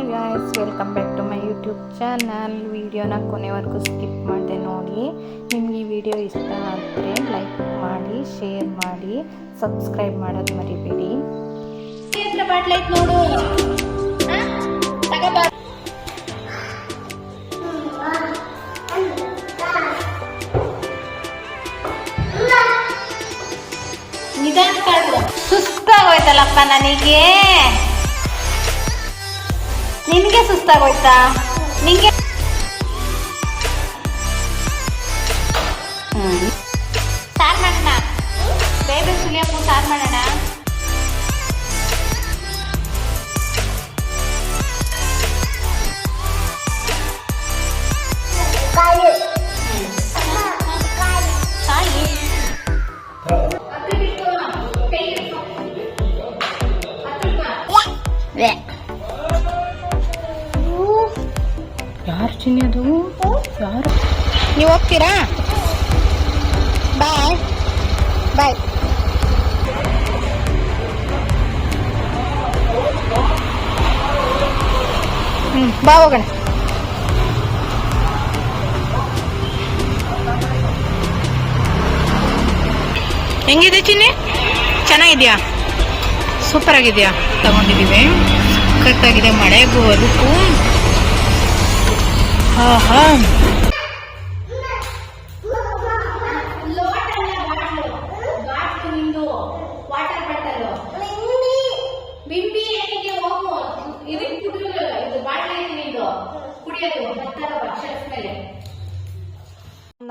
Hi guys welcome back to my YouTube channel ವೀಡಿಯೋನ ಕೊನೆವರೆಗೂ skip ಮಾಡಿದೆ ನೋಡಿ. ನಿಮ್ಗೆ ಈ ವಿಡಿಯೋ ಇಷ್ಟ ಆದರೆ ಲೈಕ್ ಮಾಡಿ ಶೇರ್ ಮಾಡಿ ಸಬ್ಸ್ಕ್ರೈಬ್ ಮಾಡೋದು ಮರಿಬೇಡಿ. ನೋಡು. ಸುಸ್ತಾಗೋಯ್ತಲ್ಲಪ್ಪ ನನಗೆ. ನಿನಗೆ ಸುಸ್ತಾಗೋಯ್ತಾ? ನಿಂಗೆ ಸಾರ್ ಮಾಡೋಣ. ಬೇಬಿ ಸುಲಿಯಪ್ಪು ಸಾರ್ ಮಾಡೋಣ. ಕಾಯಿ ಯಾರು ಚಿನ್ನಿ ಅದು? ಯಾರು? ನೀವು ಹೋಗ್ತೀರಾ? ಬಾಯ್ ಬಾಯ್ ಹ್ಞೂ ಬಾ ಹೋಗೋಣ. ಹೆಂಗಿದೆ ಚಿನ್ನಿ? ಚೆನ್ನಾಗಿದೆಯಾ? ಸೂಪರ್ ಆಗಿದೆಯಾ? ತಗೊಂಡಿದ್ದೀವಿ. ಕರೆಕ್ಟಾಗಿದೆ ಮಳೆಗೂ ಅದಕ್ಕೂ ಹಾ ಹಾ ವಾಟರ್ ಬಾಟಲ್ ಬಿಂಬಿ ಏನಿಗೆ ಹೋಗು ಇದಕ್ಕೆ ಕುಡಿಯೋದು ಇದು ಬಾಟ್ಲಿ ಐತಿ ನಿಂದು ಕುಡಿಯೋದು ಬರ್ತಾರ ಅಕ್ಷರ ಮೇಲೆ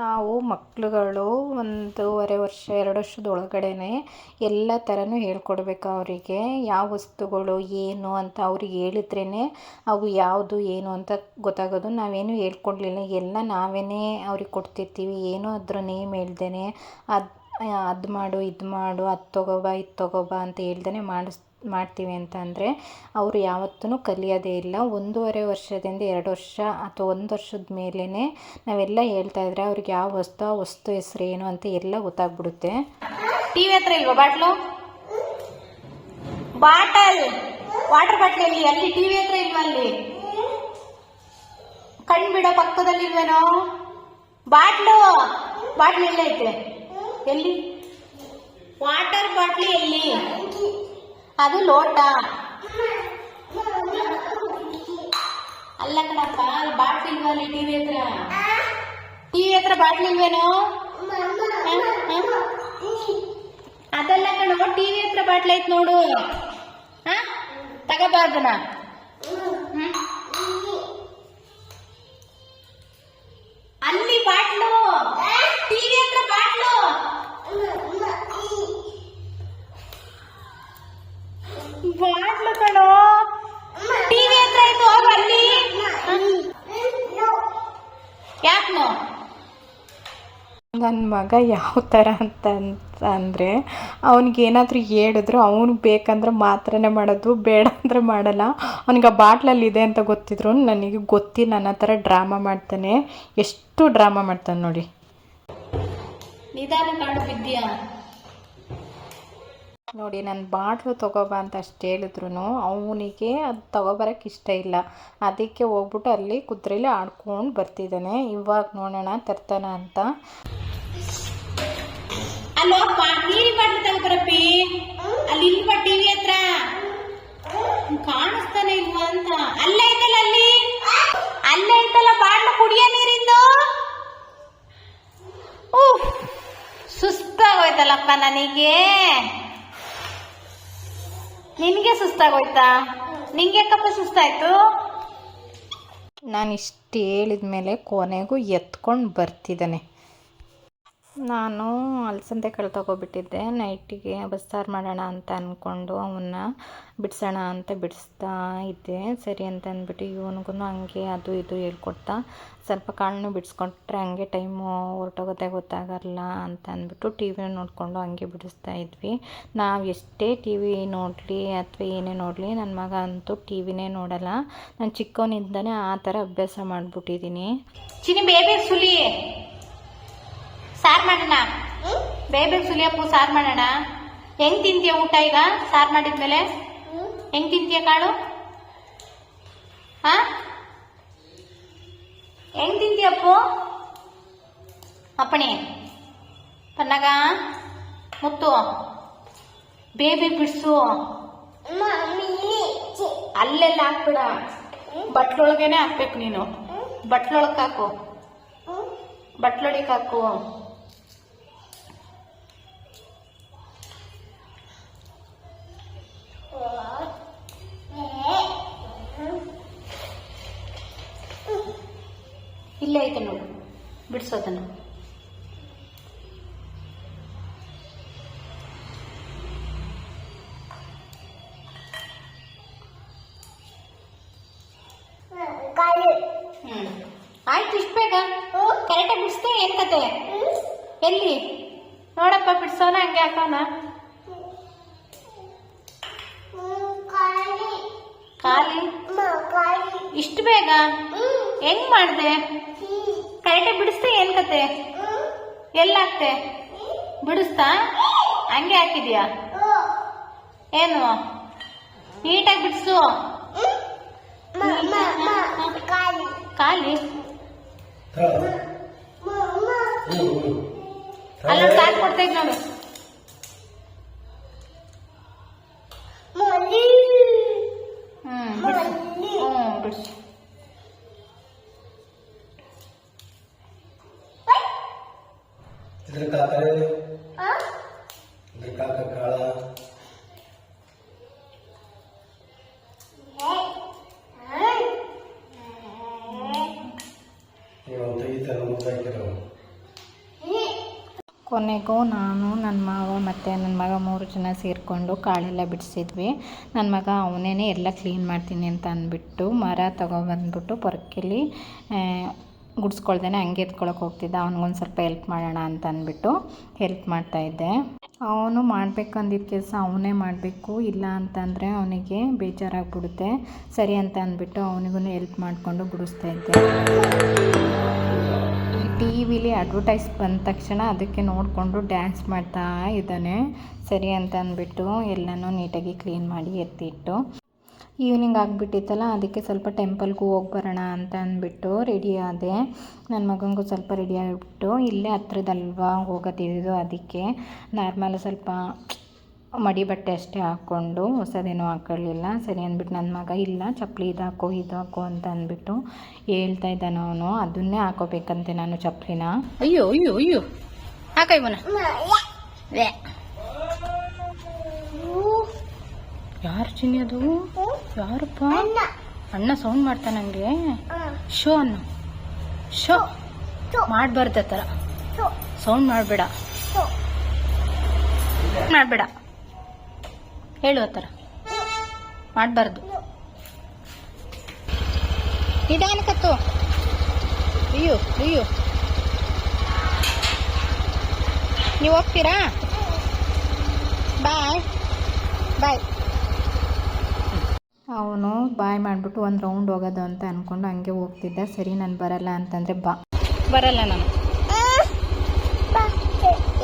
ನಾವು ಮಕ್ಕಳುಗಳು ಒಂದೂವರೆ ವರ್ಷ, ಎರಡು ವರ್ಷದ ಒಳಗಡೆನೆ ಎಲ್ಲ ಥರನೂ ಹೇಳ್ಕೊಡ್ಬೇಕು ಅವರಿಗೆ. ಯಾವ ವಸ್ತುಗಳು ಏನು ಅಂತ ಅವ್ರಿಗೆ ಹೇಳಿದ್ರೇ ಅವು ಯಾವುದು, ಏನು ಅಂತ ಗೊತ್ತಾಗೋದು. ನಾವೇನು ಹೇಳ್ಕೊಡ್ಲಿಲ್ಲ. ಎಲ್ಲ ನಾವೇ ಅವ್ರಿಗೆ ಕೊಡ್ತಿರ್ತೀವಿ. ಏನು ಅದ್ರ ನೇಮ್ ಹೇಳ್ದೇನೆ ಅದು ಅದು ಮಾಡು, ಇದು ಮಾಡು, ಅದು ತಗೋಬಾ, ಇದು ತಗೋಬಾ ಅಂತ ಹೇಳ್ದೇ ಮಾಡಿಸ್ ಮಾಡ್ತೀವಿ ಅಂತ ಅಂದರೆ ಅವರು ಯಾವತ್ತೂ ಕಲಿಯೋದೇ ಇಲ್ಲ. ಒಂದೂವರೆ ವರ್ಷದಿಂದ ಎರಡು ವರ್ಷ ಅಥವಾ ಒಂದು ವರ್ಷದ ಮೇಲೇ ನಾವೆಲ್ಲ ಹೇಳ್ತಾ ಇದ್ರೆ ಅವ್ರಿಗೆ ಯಾವ ವಸ್ತು, ಆ ವಸ್ತು ಹೆಸ್ರು ಏನು ಅಂತ ಎಲ್ಲ ಗೊತ್ತಾಗ್ಬಿಡುತ್ತೆ. ಟಿ ವಿ ಹತ್ರ ಇಲ್ವಾ ಬಾಟ್ಲು? ಬಾಟಲ್! ವಾಟರ್ ಬಾಟ್ಲ್ ಎಲ್ಲಿ? ಅಲ್ಲಿ ಟಿವಿ ಹತ್ರ ಇಲ್ವಾ ಅಲ್ಲಿ? ಕಣ್ ಬಿಡೋ ಪಕ್ಕದಲ್ಲಿ ಇಲ್ವೇನೋ? ಬಾಟ್ಲು! ಬಾಟ್ಲ್ ಎಲ್ಲೈತೆ? ಎಲ್ಲಿ? ವಾಟರ್ ಬಾಟ್ಲಿ ಎಲ್ಲಿ? ಅದು ಲೋಟ. ಅಲ್ಲ ಕಣಪ್ಪ ಬಾಟ್ಲಿ ಇಲ್ವಾ ಅಲ್ಲಿ ಟಿವಿ ಹತ್ರ? ಟಿವಿ ಹತ್ರ ಬಾಟ್ಲಿ ಇಲ್ವೇನು? ಅದಲ್ಲ ಕಣ ಟಿವಿ ಹತ್ರ ಬಾಟ್ಲಿ ಐತ್ ನೋಡು. ಹಾ? ತಗೋಬಾ ಮಗ ಯಾವ ಥರ ಅಂತ ಅಂದರೆ ಅವ್ನಿಗೇನಾದರೂ ಹೇಳಿದ್ರು ಅವನು ಬೇಕಂದ್ರೆ ಮಾತ್ರನೇ ಮಾಡೋದು ಬೇಡ ಅಂದರೆ ಮಾಡಲ್ಲ. ಅವ್ನಿಗೆ ಆ ಬಾಟ್ಲಲ್ಲಿ ಇದೆ ಅಂತ ಗೊತ್ತಿದ್ರು ನನಗೆ ಗೊತ್ತಿ ನನ್ನ ಥರ ಡ್ರಾಮಾ ಮಾಡ್ತಾನೆ. ಎಷ್ಟು ಡ್ರಾಮಾ ಮಾಡ್ತಾನೆ ನೋಡಿ. ನಿಧಾನ ನೋಡಿ ನಾನು ಬಾಟ್ಲು ತೊಗೋಬ ಅಂತ ಅಷ್ಟು ಹೇಳಿದ್ರು ಅವನಿಗೆ ಅದು ತೊಗೊಬರಕ್ಕೆ ಇಷ್ಟ ಇಲ್ಲ. ಅದಕ್ಕೆ ಹೋಗ್ಬಿಟ್ಟು ಅಲ್ಲಿ ಕುದ್ರೆಲಿ ಆಡ್ಕೊಂಡು ಬರ್ತಿದ್ದಾನೆ. ಇವಾಗ ನೋಡೋಣ ತರ್ತಾನ ಅಂತ. ಅಲ್ಲೋ ನೀರಿ ಬಾಟ್ಲು ತಗೋಬರಪ್ಪಿ ಅಲ್ಲಿ ಇಲ್ವಾ ಟಿವಿ ಹತ್ರ? ಕಾಣಿಸ್ತಾನೆ ಇಲ್ವಾ ಅಂತ. ಅಲ್ಲೇ ಐತಲ್ಲ ಅಲ್ಲಿ? ಅಲ್ಲೇ ಐತಲ್ಲ ಬಾಟ್ಲು ಕುಡಿಯ ನೀರಿಂದು? ಸುಸ್ತಾಗೋಯ್ತಲ್ಲಪ್ಪ ನನಗೆ. ನಿನ್ಗೆ ಸುಸ್ತಾಗೋಯ್ತಾ? ನಿಂಗೆ ಕಪ್ಪ ಸುಸ್ತಾಯ್ತು? ನಾನು ಇಷ್ಟು ಹೇಳಿದ ಮೇಲೆ ಕೊನೆಗೂ ಎತ್ಕೊಂಡು ಬರ್ತಿದ್ದಾನೆ. ನಾನು ಅಲಸಂದೆ ಕಾಳು ತೊಗೊಬಿಟ್ಟಿದ್ದೆ. ನೈಟಿಗೆ ಬಸ್ಸಾರು ಮಾಡೋಣ ಅಂತ ಅಂದ್ಕೊಂಡು ಅವನ್ನ ಬಿಡಿಸೋಣ ಅಂತ ಬಿಡಿಸ್ತಾ ಇದ್ದೆ. ಸರಿ ಅಂತ ಅಂದ್ಬಿಟ್ಟು ಇವನಿಗೂ ಹಂಗೆ ಅದು ಇದು ಹೇಳ್ಕೊಡ್ತಾ ಸ್ವಲ್ಪ ಕಾಳನ್ನು ಬಿಡಿಸ್ಕೊಟ್ರೆ ಹಂಗೆ ಟೈಮು ಹೊರಟೋಗೋದೇ ಗೊತ್ತಾಗಲ್ಲ ಅಂತ ಅಂದ್ಬಿಟ್ಟು ಟಿ ವಿ ನೋಡಿಕೊಂಡು ಹಂಗೆ ಬಿಡಿಸ್ತಾ ಇದ್ವಿ. ನಾವು ಎಷ್ಟೇ ಟಿ ವಿ ನೋಡಲಿ ಅಥವಾ ಏನೇ ನೋಡಲಿ ನನ್ನ ಮಗ ಅಂತೂ ಟಿ ವಿನೇ ನೋಡಲ್ಲ. ನಾನು ಚಿಕ್ಕವನಿಂದನೇ ಆ ಥರ ಅಭ್ಯಾಸ ಮಾಡಿಬಿಟ್ಟಿದ್ದೀನಿ. ಸಾರ್ ಮಾಡೋಣ? ಬೇಬಿ ಸುಲಿಯಪ್ಪು, ಸಾರ್ ಮಾಡೋಣ? ಹೆಂಗ್ ತಿಂತೀಯ ಊಟ ಈಗ? ಸಾರ್ ಮಾಡಿದ್ಮೇಲೆ? ಹೆಂಗ್ ತಿಂತೀಯ ಕಾಳು? ಹೆಂಗ್ ತಿಂತೀಯಪ್ಪು? ಅಪ್ಪಣಿ. ಪನ್ನಗ? ಮುತ್ತು. ಬೇಬಿ ಬಿಡ್ಸು. ಅಲ್ಲೆಲ್ಲ ಹಾಕ್ಬಿಡ. ಬಟ್ಲೊಳಗೇನೆ ಹಾಕ್ಬೇಕು ನೀನು. ಬಟ್ಲೊಳಗೆ ಹಾಕು. ಬಟ್ಲೊಳಗೆ ಹಾಕು. ಇಲ್ಲೇ ಐತೆ ನೋಡು. ಬಿಡಿಸೋದನ್ನು ಖಾಲಿ ಇಷ್ಟು ಬೇಗ? ಹೆಂಗ್ ಮಾಡ್ದೆ? ಕರೆಕ್ಟಾಗಿ ಬಿಡಿಸ್ತ ಏನ್ ಕತೆ? ಎಲ್ಲ ಹಾಕ್ತೆ ಬಿಡಿಸ್ತಾ? ಹಂಗೆ ಹಾಕಿದ್ಯಾ? ಏನು? ನೀಟಾಗಿ ಬಿಡಿಸು. ಖಾಲಿ ಅಲ್ಲ ಕಾಲ್. ಕೊಡ್ತಾ ಇದ್ ನೋಡು. ಹ್ಮ್ ಬಿಡ್ಸು ಇದ್ರ ಕಾಕರೆ ಇದ್ರ ಕಾಕ ಕಾಳ ನೀವು ತೆಗಿತಾರ ಮುಂದಾಕಿರೋ ಕೊನೆಗೂ ನಾನು ನನ್ನ ಮಾವ ಮತ್ತು ನನ್ನ ಮಗ ಮೂರು ಜನ ಸೇರಿಕೊಂಡು ಕಾಳೆಲ್ಲ ಬಿಡಿಸಿದ್ವಿ. ನನ್ನ ಮಗ ಅವನೇ ಎಲ್ಲ ಕ್ಲೀನ್ ಮಾಡ್ತೀನಿ ಅಂತ ಅಂದ್ಬಿಟ್ಟು ಮರ ತೊಗೊಬಂದ್ಬಿಟ್ಟು ಪೊರಕಿಲಿ ಗುಡ್ಸ್ಕೊಳ್ದೇನೆ ಹಂಗೆ ಎತ್ಕೊಳಕ್ಕೆ ಹೋಗ್ತಿದ್ದ. ಅವ್ನಿಗೊಂದು ಸ್ವಲ್ಪ ಹೆಲ್ಪ್ ಮಾಡೋಣ ಅಂತ ಅಂದ್ಬಿಟ್ಟು ಹೆಲ್ಪ್ ಮಾಡ್ತಾಯಿದ್ದೆ ಅವನು ಮಾಡಬೇಕಂದಿದ್ದ ಕೆಲಸ ಅವನೇ ಮಾಡಬೇಕು. ಇಲ್ಲ ಅಂತಂದರೆ ಅವನಿಗೆ ಬೇಜಾರಾಗ್ಬಿಡುತ್ತೆ. ಸರಿ ಅಂತ ಅಂದ್ಬಿಟ್ಟು ಅವನಿಗೂ ಹೆಲ್ಪ್ ಮಾಡಿಕೊಂಡು ಗುಡಿಸ್ತಾ ಇದ್ದೆ. ಟಿ ವಿಲಿ ಅಡ್ವರ್ಟೈಸ್ ಬಂದ ತಕ್ಷಣ ಅದಕ್ಕೆ ನೋಡಿಕೊಂಡು ಡ್ಯಾನ್ಸ್ ಮಾಡ್ತಾ ಇದ್ದಾನೆ. ಸರಿ ಅಂತ ಅಂದ್ಬಿಟ್ಟು ಎಲ್ಲನೂ ನೀಟಾಗಿ ಕ್ಲೀನ್ ಮಾಡಿ ಎತ್ತಿಟ್ಟು. ಈವ್ನಿಂಗ್ ಆಗಿಬಿಟ್ಟಿತ್ತಲ್ಲ, ಅದಕ್ಕೆ ಸ್ವಲ್ಪ ಟೆಂಪಲ್ಗೂ ಹೋಗಿ ಬರೋಣ ಅಂತ ಅಂದ್ಬಿಟ್ಟು ರೆಡಿ ಆದೆ. ನನ್ನ ಮಗನಿಗೂ ಸ್ವಲ್ಪ ರೆಡಿ ಆಗಿಬಿಟ್ಟು ಇಲ್ಲೇ ಹತ್ರದಲ್ವಾ ಹೋಗೋದಿದ್ದು ಅದಕ್ಕೆ. ನಾರ್ಮಲ್ ಸ್ವಲ್ಪ ಮಡಿ ಬಟ್ಟೆ ಅಷ್ಟೇ ಹಾಕ್ಕೊಂಡು ಹೊಸದೇನೂ ಹಾಕೊಳ್ಳಿಲ್ಲ. ಸರಿ ಅಂದ್ಬಿಟ್ಟು ನನ್ನ ಮಗ ಇಲ್ಲ ಚಪ್ಪಲಿ ಇದು ಹಾಕೋ ಇದು ಹಾಕೋ ಅಂತ ಅಂದ್ಬಿಟ್ಟು ಹೇಳ್ತಾ ಇದ್ದಾನೆ ಅವನು. ಅದನ್ನೇ ಹಾಕೋಬೇಕಂತೆ ನಾನು ಚಪ್ಪಲಿನ. ಅಯ್ಯೋ ಅಯ್ಯೋ ಅಯ್ಯೋ. ಹಾಕ ಇವನ ಯಾರು ಚಿನ್ನಿ ಅದು? ಯಾರಪ್ಪ? ಅಣ್ಣ ಸೌಂಡ್ ಮಾಡ್ತಾನೆ ನಂಗೆ. ಶೋ ಅನ್ನ ಶೋ. ಮಾಡಬಾರ್ದ ಥರ. ಸೌಂಡ್ ಮಾಡಬೇಡ. ಮಾಡಬೇಡ. ಹೇಳು ಆ ಥರ. ಮಾಡಬಾರ್ದು. ನಿಧಾನಕ್ಕತ್ತು ಅಯ್ಯೋ ಅಯ್ಯೋ. ನೀವು ಹೋಗ್ತೀರಾ? ಬಾಯ್. ಬಾಯ್. ಅವನು ಬಾಯ್ ಮಾಡಿಬಿಟ್ಟು ಒಂದು ರೌಂಡ್ ಹೋಗೋದು ಅಂತ ಅಂದ್ಕೊಂಡು ಹಂಗೆ ಹೋಗ್ತಿದ್ದ. ಸರಿ ನಾನು ಬರಲ್ಲ ಅಂತಂದರೆ ಬಾ. ಬರಲ್ಲ ನಾನು.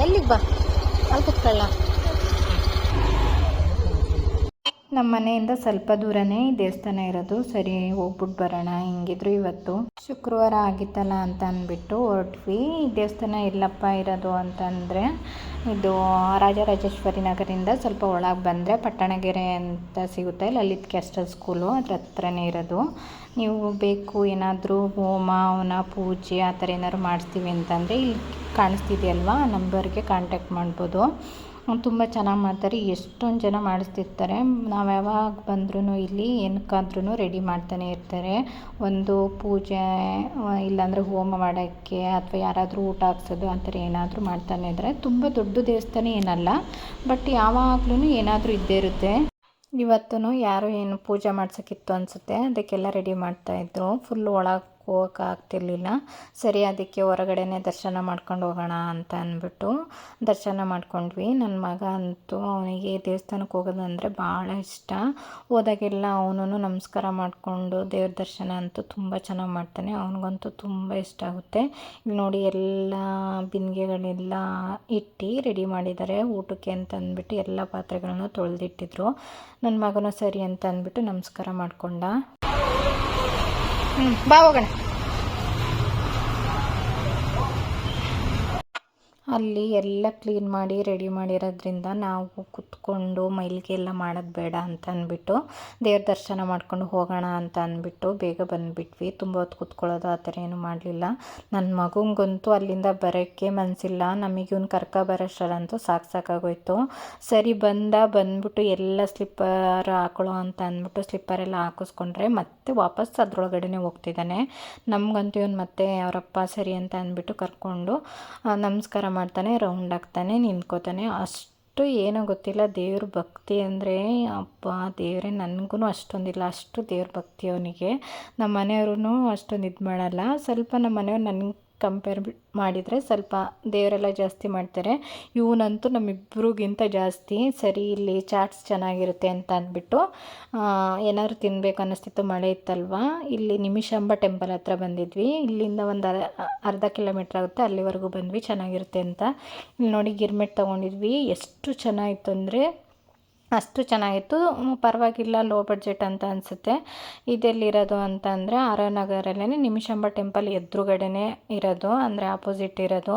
ಎಲ್ಲಿಗೆ ಬಾ? ಅಲ್ಲಿ ಕುತ್ಕೊಳ್ಳ ನಮ್ಮ ಮನೆಯಿಂದ ಸ್ವಲ್ಪ ದೂರನೇ ಈ ದೇವಸ್ಥಾನ ಇರೋದು. ಸರಿ ಹೋಗ್ಬಿಟ್ಟು ಬರೋಣ. ಹಿಂಗಿದ್ರು ಇವತ್ತು. ಶುಕ್ರವಾರ ಆಗಿತ್ತಲ್ಲ ಅಂತ ಅಂದ್ಬಿಟ್ಟು ಹೊರಟ್ವಿ. ಈ ದೇವಸ್ಥಾನ ಎಲ್ಲಪ್ಪ ಇರೋದು ಅಂತಂದರೆ, ಇದು ರಾಜರಾಜೇಶ್ವರಿ ನಗರಿಂದ ಸ್ವಲ್ಪ ಒಳಗೆ ಬಂದರೆ ಪಟ್ಟಣಗೆರೆ ಅಂತ ಸಿಗುತ್ತೆ. ಲಲಿತ್ ಕ್ಯಾಸ್ಟಲ್ ಸ್ಕೂಲು ಅದ್ರ ಹತ್ರನೇ ಇರೋದು. ನೀವು ಬೇಕು, ಏನಾದರೂ ಹೋಮ, ಅವನ ಪೂಜೆ ಆ ಥರ ಏನಾದ್ರು ಮಾಡಿಸ್ತೀವಿ ಅಂತಂದರೆ ಇಲ್ಲಿ ಕಾಣಿಸ್ತಿದೆಯಲ್ವಾ? ಆ ನಂಬರ್ಗೆ ಕಾಂಟ್ಯಾಕ್ಟ್ ಮಾಡ್ಬೋದು. ತುಂಬ ಚೆನ್ನಾಗಿ ಮಾಡ್ತಾರೆ, ಎಷ್ಟೊಂದು ಜನ ಮಾಡಿಸ್ತಿರ್ತಾರೆ. ನಾವು ಯಾವಾಗ ಬಂದ್ರೂ ಇಲ್ಲಿ ಏನಕ್ಕಾದ್ರೂ ರೆಡಿ ಮಾಡ್ತಾನೆ ಇರ್ತಾರೆ. ಒಂದು ಪೂಜೆ ಇಲ್ಲಾಂದರೆ ಹೋಮ ಮಾಡೋಕ್ಕೆ ಅಥವಾ ಯಾರಾದರೂ ಊಟ ಹಾಕ್ಸೋದು ಆ ಥರ ಏನಾದರೂ ಮಾಡ್ತಾನೆ ಇದ್ದರೆ. ತುಂಬ ದೊಡ್ಡ ದೇವಸ್ಥಾನ ಏನಲ್ಲ, ಬಟ್ ಯಾವಾಗ್ಲೂ ಏನಾದರೂ ಇದ್ದೇ ಇರುತ್ತೆ. ಇವತ್ತೂ ಯಾರು ಏನು ಪೂಜೆ ಮಾಡ್ಸೋಕ್ಕಿತ್ತು ಅನಿಸುತ್ತೆ, ಅದಕ್ಕೆಲ್ಲ ರೆಡಿ ಮಾಡ್ತಾಯಿದ್ರು ಫುಲ್ ಒಳಗೆ ಹೋಗೋಕೆ ಆಗ್ತಿರ್ಲಿಲ್ಲ ಸರಿ, ಅದಕ್ಕೆ ಹೊರಗಡೆನೇ ದರ್ಶನ ಮಾಡ್ಕೊಂಡು ಹೋಗೋಣ ಅಂತ ಅಂದ್ಬಿಟ್ಟು ದರ್ಶನ ಮಾಡ್ಕೊಂಡ್ವಿ. ನನ್ನ ಮಗ ಅಂತೂ ಅವನಿಗೆ ದೇವಸ್ಥಾನಕ್ಕೆ ಹೋಗೋದಂದರೆ ಭಾಳ ಇಷ್ಟ. ಹೋದಾಗೆಲ್ಲ ಅವನು ನಮಸ್ಕಾರ ಮಾಡಿಕೊಂಡು ದೇವ್ರ ದರ್ಶನ ಅಂತೂ ತುಂಬ ಚೆನ್ನಾಗಿ ಮಾಡ್ತಾನೆ. ಅವನಿಗಂತೂ ತುಂಬ ಇಷ್ಟ ಆಗುತ್ತೆ. ಇಲ್ಲಿ ನೋಡಿ ಎಲ್ಲ ಬಿಂದಿಗೆಗಳೆಲ್ಲ ಇಟ್ಟು ರೆಡಿ ಮಾಡಿದ್ದಾರೆ. ಊಟಕ್ಕೆ ಅಂತ ಅಂದ್ಬಿಟ್ಟು ಎಲ್ಲ ಪಾತ್ರೆಗಳನ್ನು ತೊಳೆದಿಟ್ಟಿದ್ರು. ನನ್ನ ಮಗನೂ ಸರಿ ಅಂತ ಅಂದ್ಬಿಟ್ಟು ನಮಸ್ಕಾರ ಮಾಡ್ಕೊಂಡ. ಹ್ಞೂ ಬಾ ಹೋಗೋಣ ಅಲ್ಲಿ ಎಲ್ಲ ಕ್ಲೀನ್ ಮಾಡಿ ರೆಡಿ ಮಾಡಿರೋದ್ರಿಂದ ನಾವು ಕುತ್ಕೊಂಡು ಮೈಲಿಗೆ ಎಲ್ಲ ಮಾಡೋದು ಬೇಡ ಅಂತ ಅಂದ್ಬಿಟ್ಟು, ದೇವ್ರ ದರ್ಶನ ಮಾಡ್ಕೊಂಡು ಹೋಗೋಣ ಅಂತ ಅಂದ್ಬಿಟ್ಟು ಬೇಗ ಬಂದುಬಿಟ್ವಿ. ತುಂಬ ಹೊತ್ತು ಕುತ್ಕೊಳ್ಳೋದು ಆ ಥರ ಏನೂ ಮಾಡಲಿಲ್ಲ. ನನ್ನ ಮಗಂಗಂತೂ ಅಲ್ಲಿಂದ ಬರೋಕ್ಕೆ ಮನಸ್ಸಿಲ್ಲ ನಮಗೆ ಇವ್ನು ಕರ್ಕ ಬರೋಷ್ಟರಂತೂ ಸಾಕು ಸಾಕಾಗೋಯ್ತು. ಸರಿ, ಬಂದ, ಬಂದ್ಬಿಟ್ಟು ಎಲ್ಲ ಸ್ಲಿಪ್ಪರ್ ಹಾಕೊಳ್ಳೋ ಅಂತ ಅಂದ್ಬಿಟ್ಟು ಸ್ಲಿಪ್ಪರ್ ಎಲ್ಲ ಹಾಕಿಸ್ಕೊಂಡ್ರೆ ಮತ್ತೆ ವಾಪಸ್ ಅದರೊಳಗಡೆನೇ ಹೋಗ್ತಿದ್ದಾನೆ. ನಮಗಂತೂ ಇವನು ಮತ್ತೆ, ಅವರಪ್ಪ ಸರಿ ಅಂತ ಅಂದ್ಬಿಟ್ಟು ಕರ್ಕೊಂಡು ನಮಸ್ಕಾರ ಮಾಡ್ತಾನೆ ರೌಂಡ್ ಆಗ್ತಾನೆ ನಿಂತ್ಕೋತಾನೆ. ಅಷ್ಟು ಏನೋ ಗೊತ್ತಿಲ್ಲ, ದೇವ್ರ ಭಕ್ತಿ ಅಂದರೆ ಅಪ್ಪ ದೇವರೇ ನನಗೂ ಅಷ್ಟೊಂದಿಲ್ಲ. ಅಷ್ಟು ದೇವ್ರ ಭಕ್ತಿ ಅವನಿಗೆ. ನಮ್ಮ ಮನೆಯವ್ರೂ ಅಷ್ಟೊಂದು ಇದು ಮಾಡಲ್ಲ ಸ್ವಲ್ಪ ನಮ್ಮ ಮನೆಯವ್ರು ನನಗೆ ಕಂಪೇರ್ ಮಾಡಿದರೆ ಸ್ವಲ್ಪ ದೇವರೆಲ್ಲ ಜಾಸ್ತಿ ಮಾಡ್ತಾರೆ. ಇವನಂತೂ ನಮ್ಮಿಬ್ರಿಗಿಂತ ಜಾಸ್ತಿ ಸರಿ ಇಲ್ಲಿ ಚಾಟ್ಸ್ ಚೆನ್ನಾಗಿರುತ್ತೆ ಅಂತ ಅಂದ್ಬಿಟ್ಟು ಏನಾದ್ರು ತಿನ್ಬೇಕು ಅನ್ನಿಸ್ತಿತ್ತು ಮಳೆ ಇತ್ತಲ್ವ? ಇಲ್ಲಿ ನಿಮಿಷಾಂಬ ಟೆಂಪಲ್ ಹತ್ರ ಬಂದಿದ್ವಿ. ಇಲ್ಲಿಂದ ಒಂದು ಅರ್ಧ ಕಿಲೋಮೀಟ್ರ್ ಆಗುತ್ತೆ, ಅಲ್ಲಿವರೆಗೂ ಬಂದ್ವಿ, ಚೆನ್ನಾಗಿರುತ್ತೆ ಅಂತ. ಇಲ್ಲಿ ನೋಡಿ ಗಿರ್ಮೆಟ್ ತೊಗೊಂಡಿದ್ವಿ. ಎಷ್ಟು ಚೆನ್ನಾಗಿತ್ತು ಅಂದರೆ ಅಷ್ಟು ಚೆನ್ನಾಗಿತ್ತು. ಪರವಾಗಿಲ್ಲ ಲೋ ಬಡ್ಜೆಟ್ ಅಂತ ಅನಿಸುತ್ತೆ. ಇದೆಲ್ಲಿರೋದು ಅಂತ ಅಂದರೆ ಆರನಗರಲ್ಲೇ ನಿಮಿಷಾಂಬ ಟೆಂಪಲ್ ಎದುರುಗಡೆನೇ ಇರೋದು, ಅಂದರೆ ಆಪೋಸಿಟ್ ಇರೋದು.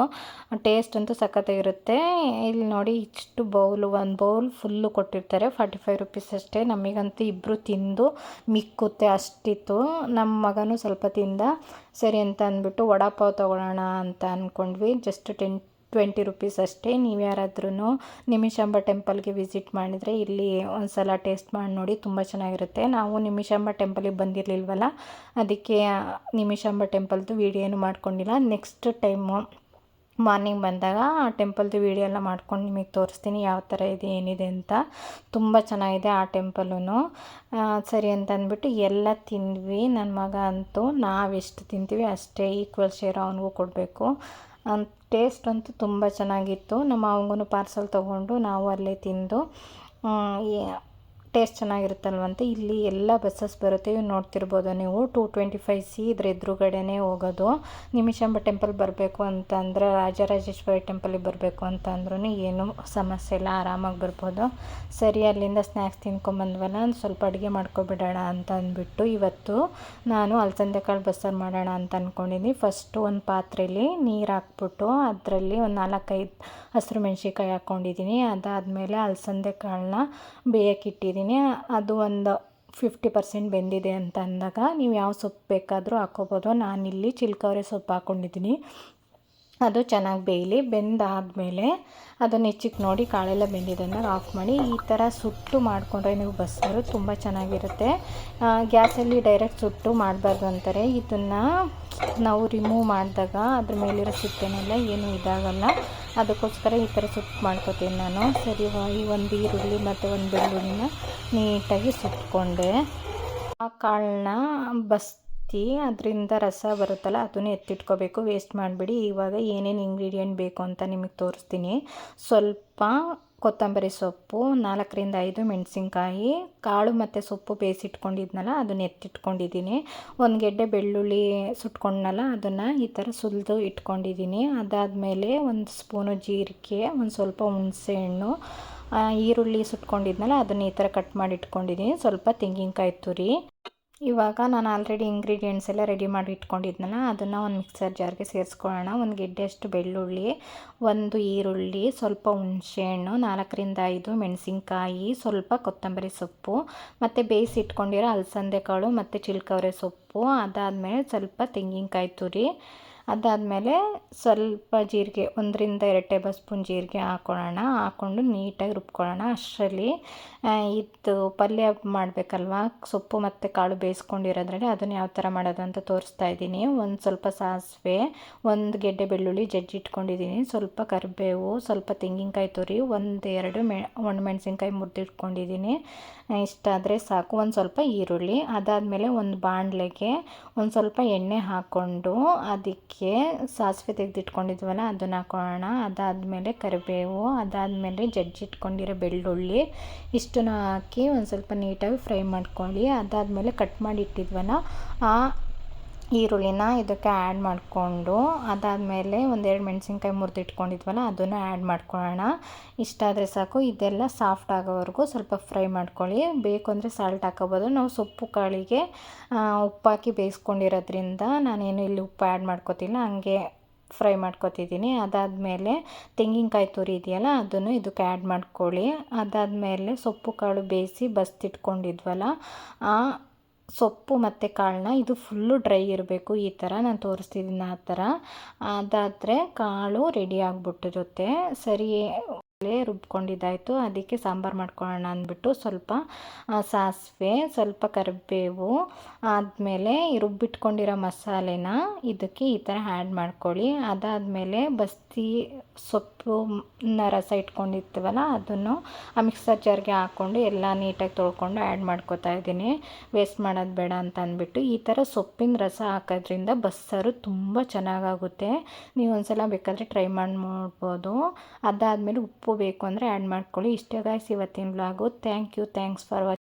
ಟೇಸ್ಟ್ ಅಂತೂ ಸಖತ್ತಾಗಿರುತ್ತೆ ಇಲ್ಲಿ ನೋಡಿ ಇಷ್ಟು ಬೌಲು ಒಂದು ಬೌಲ್ ಫುಲ್ಲು ಕೊಟ್ಟಿರ್ತಾರೆ. ಫಾರ್ಟಿ ಫೈವ್ ರುಪೀಸ್ ಅಷ್ಟೇ. ನಮಗಂತೂ ಇಬ್ಬರು ತಿಂದು ಮಿಕ್ಕುತ್ತೆ ಅಷ್ಟಿತ್ತು. ನಮ್ಮ ಮಗನೂ ಸ್ವಲ್ಪ ತಿಂದ, ಸರಿ ಅಂತ ಅಂದ್ಬಿಟ್ಟು ವಡಾಪಾವ್ ತೊಗೊಳ್ಳೋಣ ಅಂತ ಅಂದ್ಕೊಂಡ್ವಿ ಜಸ್ಟ್ ಟೆನ್ ಟ್ವೆಂಟಿ ರುಪೀಸ್ ಅಷ್ಟೇ. ನೀವು ಯಾರಾದ್ರೂ ನಿಮಿಷಾಂಬ ಟೆಂಪಲ್ಗೆ ವಿಸಿಟ್ ಮಾಡಿದರೆ ಇಲ್ಲಿ ಒಂದು ಸಲ ಟೇಸ್ಟ್ ಮಾಡಿ ನೋಡಿ ತುಂಬ ಚೆನ್ನಾಗಿರುತ್ತೆ. ನಾವು ನಿಮಿಷಾಂಬ ಟೆಂಪಲಿಗೆ ಬಂದಿರಲಿಲ್ವಲ್ಲ, ಅದಕ್ಕೆ ನಿಮಿಷಾಂಬ ಟೆಂಪಲ್ದು ವೀಡಿಯೋನು ಮಾಡ್ಕೊಂಡಿಲ್ಲ. ನೆಕ್ಸ್ಟ್ ಟೈಮು ಮಾರ್ನಿಂಗ್ ಬಂದಾಗ ಆ ಟೆಂಪಲ್ದು ವೀಡಿಯೋ ಎಲ್ಲ ಮಾಡ್ಕೊಂಡು ನಿಮಗೆ ತೋರಿಸ್ತೀನಿ ಯಾವ ಥರ ಇದೆ, ಏನಿದೆ ಅಂತ. ತುಂಬ ಚೆನ್ನಾಗಿದೆ ಆ ಟೆಂಪಲೂ ಸರಿ ಅಂತ ಅಂದ್ಬಿಟ್ಟು ಎಲ್ಲ ತಿಂದ್ವಿ. ನನ್ನ ಮಗ ಅಂತೂ ನಾವೆಷ್ಟು ತಿಂತೀವಿ ಅಷ್ಟೇ ಈಕ್ವಲ್ ಶೇರ್ ಅವನಿಗೂ ಕೊಡಬೇಕು. ಟೇಸ್ಟ್ ಅಂತೂ ತುಂಬ ಚೆನ್ನಾಗಿತ್ತು. ನಮ್ಮ ಮಾವಂಗೂ ಪಾರ್ಸಲ್ ತೊಗೊಂಡು ನಾವು ಅಲ್ಲೇ ತಿಂದು ಟೇಸ್ಟ್ ಚೆನ್ನಾಗಿರುತ್ತಲ್ವಂತೆ? ಇಲ್ಲಿ ಎಲ್ಲ ಬಸ್ಸಸ್ ಬರುತ್ತೆ. ಇವು ನೋಡ್ತಿರ್ಬೋದು ನೀವು. ಟೂ ಟ್ವೆಂಟಿ ಫೈವ್ ಸಿ ಇದ್ರ ಎದುರುಗಡೆನೇ ಹೋಗೋದು. ನಿಮಿಷಾಂಬ ಟೆಂಪಲ್ ಬರಬೇಕು ಅಂತಂದರೆ, ರಾಜರಾಜೇಶ್ವರಿ ಟೆಂಪಲಿಗೆ ಬರಬೇಕು ಅಂತ ಅಂದ್ರೂ ಏನು ಸಮಸ್ಯೆ ಇಲ್ಲ. ಆರಾಮಾಗಿ ಬರ್ಬೋದು. ಸರಿ, ಅಲ್ಲಿಂದ ಸ್ನ್ಯಾಕ್ಸ್ ತಿನ್ಕೊಂಬಂದ್ವಲ್ಲ ಸ್ವಲ್ಪ ಅಡುಗೆ ಮಾಡ್ಕೊಬಿಡೋಣ ಅಂತ ಅಂದ್ಬಿಟ್ಟು ಇವತ್ತು ನಾನು ಅಲ್ಸಂದೆ ಕಾಳು ಬಸ್ಸಾರು ಮಾಡೋಣ ಅಂತ ಅಂದ್ಕೊಂಡಿದ್ದೀನಿ ಫಸ್ಟು ಒಂದು ಪಾತ್ರೆಯಲ್ಲಿ ನೀರು ಹಾಕ್ಬಿಟ್ಟು ಅದರಲ್ಲಿ ಒಂದು ನಾಲ್ಕೈದು ಹಸಿರು ಮೆಣ್ಸಿನ್ಕಾಯಿ ಹಾಕ್ಕೊಂಡಿದ್ದೀನಿ ಅದಾದಮೇಲೆ ಅಲ್ಸಂದೆ ಕಾಳನ್ನ ಬೇಯಕ್ಕಿಟ್ಟಿದ್ದೀನಿ ಅದು ಒಂದು ಫಿಫ್ಟಿ ಪರ್ಸೆಂಟ್ ಬೆಂದಿದೆ ಅಂತ ಅಂದಾಗ ನೀವು ಯಾವ ಸೊಪ್ಪು ಬೇಕಾದರೂ ಹಾಕ್ಕೋಬೋದು ನಾನಿಲ್ಲಿ ಚಿಲ್ಕವರೆ ಸೊಪ್ಪು ಹಾಕ್ಕೊಂಡಿದ್ದೀನಿ ಅದು ಚೆನ್ನಾಗಿ ಬೇಯಲಿ. ಬೆಂದಾದಮೇಲೆ ಅದನ್ನು ಹೆಚ್ಚಿಗೆ ನೋಡಿ ಕಾಳೆಲ್ಲ ಬೆಂದಿದೆ ಅಂದಾಗ ಆಫ್ ಮಾಡಿ. ಈ ಥರ ಸುಟ್ಟು ಮಾಡಿಕೊಂಡ್ರೆ ನೀವು ಬಸ್ಸಾರು ತುಂಬ ಚೆನ್ನಾಗಿರುತ್ತೆ. ಗ್ಯಾಸಲ್ಲಿ ಡೈರೆಕ್ಟ್ ಸುಟ್ಟು ಮಾಡಬಾರ್ದು ಅಂತಾರೆ. ಇದನ್ನು ನಾವು ರಿಮೂವ್ ಮಾಡಿದಾಗ ಅದ್ರ ಮೇಲಿರೋ ಸಿಪ್ಪೆನೆಲ್ಲ ಏನೂ ಇದಾಗಲ್ಲ. ಅದಕ್ಕೋಸ್ಕರ ಈ ಥರ ಸುಟ್ಟು ಮಾಡ್ಕೋತೀನಿ ನಾನು. ಸರಿ ಈ ಒಂದು ಈರುಳ್ಳಿ ಮತ್ತು ಒಂದು ಬೆಳ್ಳುಳ್ಳಿನ ನೀಟಾಗಿ ಸುಟ್ಕೊಂಡೆ. ಆ ಕಾಳನ್ನ ಬಸ್ತಿ, ಅದರಿಂದ ರಸ ಬರುತ್ತಲ್ಲ ಅದನ್ನು ಎತ್ತಿಟ್ಕೋಬೇಕು. ವೇಸ್ಟ್ ಮಾಡಿಬಿಡಿ. ಇವಾಗ ಏನೇನು ಇಂಗ್ರೀಡಿಯೆಂಟ್ ಬೇಕು ಅಂತ ನಿಮಗೆ ತೋರಿಸ್ತೀನಿ. ಸ್ವಲ್ಪ ಕೊತ್ತಂಬರಿ ಸೊಪ್ಪು, ನಾಲ್ಕರಿಂದ ಐದು ಮೆಣಸಿನ್ಕಾಯಿ, ಕಾಳು ಮತ್ತು ಸೊಪ್ಪು ಬೇಯಿಸಿಟ್ಕೊಂಡಿದ್ನಲ್ಲ, ಅದನ್ನ ಎತ್ತಿಟ್ಕೊಂಡಿದ್ದೀನಿ. ಒಂದು ಗೆಡ್ಡೆ ಬೆಳ್ಳುಳ್ಳಿ ಸುಟ್ಕೊಂಡ್ನಲ್ಲ, ಅದನ್ನು ಈ ಥರ ಸುಲಿದು ಇಟ್ಕೊಂಡಿದ್ದೀನಿ. ಅದಾದಮೇಲೆ ಒಂದು ಸ್ಪೂನು ಜೀರಿಗೆ, ಒಂದು ಸ್ವಲ್ಪ ಹುಣಸೆಹಣ್ಣು ಹಣ್ಣು ಈರುಳ್ಳಿ ಸುಟ್ಕೊಂಡಿದ್ನಲ್ಲ, ಅದನ್ನು ಈ ಥರ ಕಟ್ ಮಾಡಿ ಇಟ್ಕೊಂಡಿದ್ದೀನಿ ಸ್ವಲ್ಪ ತೆಂಗಿನಕಾಯಿ ತುರಿ. ಇವಾಗ ನಾನು ಆಲ್ರೆಡಿ ಇಂಗ್ರೀಡಿಯೆಂಟ್ಸ್ ಎಲ್ಲ ರೆಡಿ ಮಾಡಿ ಇಟ್ಕೊಂಡಿದ್ನಲ್ಲ, ಅದನ್ನು ಒಂದು ಮಿಕ್ಸರ್ ಜಾರ್ಗೆ ಸೇರಿಸ್ಕೊಳ್ಳೋಣ. ಒಂದು ಗೆಡ್ಡೆಯಷ್ಟು ಬೆಳ್ಳುಳ್ಳಿ, ಒಂದು ಈರುಳ್ಳಿ, ಸ್ವಲ್ಪ ಹುಣಸೆಹಣ್ಣು ನಾಲ್ಕರಿಂದ ಐದು ಮೆಣಸಿನ್ಕಾಯಿ, ಸ್ವಲ್ಪ ಕೊತ್ತಂಬರಿ ಸೊಪ್ಪು, ಮತ್ತು ಬೇಯಿಸಿ ಇಟ್ಕೊಂಡಿರೋ ಅಲಸಂದೆ ಕಾಳು ಮತ್ತು ಚಿಲ್ಕವರೆ ಸೊಪ್ಪು, ಅದಾದಮೇಲೆ ಸ್ವಲ್ಪ ತೆಂಗಿನಕಾಯಿ ತುರಿ ಅದಾದಮೇಲೆ ಸ್ವಲ್ಪ ಜೀರಿಗೆ, ಒಂದರಿಂದ ಎರಡು ಟೇಬಲ್ ಸ್ಪೂನ್ ಜೀರಿಗೆ ಹಾಕ್ಕೊಳ್ಳೋಣ ಹಾಕ್ಕೊಂಡು ನೀಟಾಗಿ ರುಬ್ಕೊಳ್ಳೋಣ ಅಷ್ಟರಲ್ಲಿ. ಇದು ಪಲ್ಯ ಮಾಡಬೇಕಲ್ವಾ? ಸೊಪ್ಪು ಮತ್ತು ಕಾಳು ಬೇಯಿಸ್ಕೊಂಡಿರೋದ್ರಲ್ಲಿ ಅದನ್ನು ಯಾವ ಥರ ಮಾಡೋದು ಅಂತ ತೋರಿಸ್ತಾ ಇದ್ದೀನಿ. ಒಂದು ಸ್ವಲ್ಪ ಸಾಸಿವೆ, ಒಂದು ಗೆಡ್ಡೆ ಬೆಳ್ಳುಳ್ಳಿ ಜಜ್ಜಿ ಇಟ್ಕೊಂಡಿದ್ದೀನಿ. ಸ್ವಲ್ಪ ಕರಿಬೇವು, ಸ್ವಲ್ಪ ತೆಂಗಿನಕಾಯಿ ತುರಿ, ಒಂದು ಎರಡು ಮೆ ಒಣಮೆಣ್ಸಿನ್ಕಾಯಿ ಮುರಿದಿಟ್ಕೊಂಡಿದ್ದೀನಿ ಇಷ್ಟಾದರೆ ಸಾಕು. ಒಂದು ಸ್ವಲ್ಪ ಈರುಳ್ಳಿ, ಅದಾದಮೇಲೆ ಒಂದು ಬಾಣಲೆಗೆ ಒಂದು ಸ್ವಲ್ಪ ಎಣ್ಣೆ ಹಾಕ್ಕೊಂಡು ಅದಕ್ಕೆ ಸಾಸಿವೆ ತೆಗೆದಿಟ್ಕೊಂಡಿದ್ವಲ್ಲ, ಅದನ್ನು ಹಾಕೊಳ್ಳೋಣ ಅದಾದಮೇಲೆ ಕರಿಬೇವು, ಅದಾದಮೇಲೆ ಜಜ್ಜಿಟ್ಕೊಂಡಿರೋ ಬೆಳ್ಳುಳ್ಳಿ, ಇಷ್ಟನ್ನು ಹಾಕಿ ಒಂದು ಸ್ವಲ್ಪ ನೀಟಾಗಿ ಫ್ರೈ ಮಾಡ್ಕೊಳ್ಳಿ. ಅದಾದಮೇಲೆ ಕಟ್ ಮಾಡಿ ಇಟ್ಟಿದ್ವಲ್ಲ, ಆ ಈರುಳ್ಳಿನ ಇದಕ್ಕೆ ಆ್ಯಡ್ ಮಾಡಿಕೊಂಡು, ಅದಾದಮೇಲೆ ಒಂದೆರಡು ಮೆಣಸಿನ್ಕಾಯಿ ಮುರಿದಿಟ್ಕೊಂಡಿದ್ವಲ್ಲ, ಅದನ್ನು ಆ್ಯಡ್ ಮಾಡ್ಕೊಳ್ಳೋಣ. ಇಷ್ಟಾದರೆ ಸಾಕು. ಇದೆಲ್ಲ ಸಾಫ್ಟ್ ಆಗೋವರೆಗೂ ಸ್ವಲ್ಪ ಫ್ರೈ ಮಾಡ್ಕೊಳ್ಳಿ. ಬೇಕು ಅಂದರೆ ಸಾಲ್ಟ್ ಹಾಕೋಬೋದು. ನಾವು ಸೊಪ್ಪು, ಕಾಳಿಗೆ ಉಪ್ಪಾಕಿ ಬೇಯಿಸ್ಕೊಂಡಿರೋದ್ರಿಂದ ನಾನೇನು ಇಲ್ಲಿ ಉಪ್ಪು ಆ್ಯಡ್ ಮಾಡ್ಕೋತಿಲ್ಲ, ಹಂಗೆ ಫ್ರೈ ಮಾಡ್ಕೊತಿದ್ದೀನಿ. ಅದಾದಮೇಲೆ ತೆಂಗಿನಕಾಯಿ ತುರಿ ಇದೆಯಲ್ಲ, ಅದನ್ನು ಇದಕ್ಕೆ ಆ್ಯಡ್ ಮಾಡ್ಕೊಳ್ಳಿ. ಅದಾದಮೇಲೆ ಸೊಪ್ಪು, ಕಾಳು ಬೇಯಿಸಿ ಬಸ್ತಿಟ್ಕೊಂಡಿದ್ವಲ್ಲ ಸೊಪ್ಪು ಮತ್ತು ಕಾಳನ್ನ, ಇದು ಫುಲ್ಲು ಡ್ರೈ ಇರಬೇಕು ಈ ಥರ ನಾನು ತೋರಿಸ್ತಿದ್ದೀನಿ ಆ ಥರ ಅದಾದರೆ ಕಾಳು ರೆಡಿ ಆಗಿಬಿಟ್ಟಿರುತ್ತೆ. ಸರಿ ರುಬ್ಕೊಂಡಿದ್ದಾಯಿತು. ಅದಕ್ಕೆ ಸಾಂಬಾರು ಮಾಡ್ಕೊಳ್ಳೋಣ ಅಂದ್ಬಿಟ್ಟು ಸ್ವಲ್ಪ ಸಾಸಿವೆ, ಸ್ವಲ್ಪ ಕರಿಬೇವು, ಆದಮೇಲೆ ರುಬ್ಬಿಟ್ಕೊಂಡಿರೋ ಮಸಾಲೆನ ಇದಕ್ಕೆ ಈ ಥರ ಆ್ಯಡ್ ಮಾಡ್ಕೊಳ್ಳಿ. ಅದಾದಮೇಲೆ ಬಸ್ತಿ ಸೊಪ್ಪನ್ನ ರಸ ಇಟ್ಕೊಂಡಿರ್ತೀವಲ್ಲ, ಅದನ್ನು ಆ ಮಿಕ್ಸರ್ ಜಾರ್ಗೆ ಹಾಕ್ಕೊಂಡು ಎಲ್ಲ ನೀಟಾಗಿ ತೊಳ್ಕೊಂಡು ಆ್ಯಡ್ ಮಾಡ್ಕೊತಾ ಇದ್ದೀನಿ. ವೇಸ್ಟ್ ಮಾಡೋದು ಬೇಡ ಅಂತ ಅಂದ್ಬಿಟ್ಟು ಈ ಥರ ಸೊಪ್ಪಿನ ರಸ ಹಾಕೋದ್ರಿಂದ ಬಸ್ಸಾರು ತುಂಬ ಚೆನ್ನಾಗಾಗುತ್ತೆ. ನೀವು ಒಂದ್ಸಲ ಬೇಕಾದರೆ ಟ್ರೈ ಮಾಡಿ ನೋಡ್ಬೋದು ಅದಾದಮೇಲೆ ಉಪ್ಪು ಬೇಕು ಅಂದರೆ ಆ್ಯಡ್ ಮಾಡ್ಕೊಳ್ಳಿ. ಇಷ್ಟೇ ಗಾಯ್ಸ್ ಇವತ್ತಿನ blog thank you thanks for watch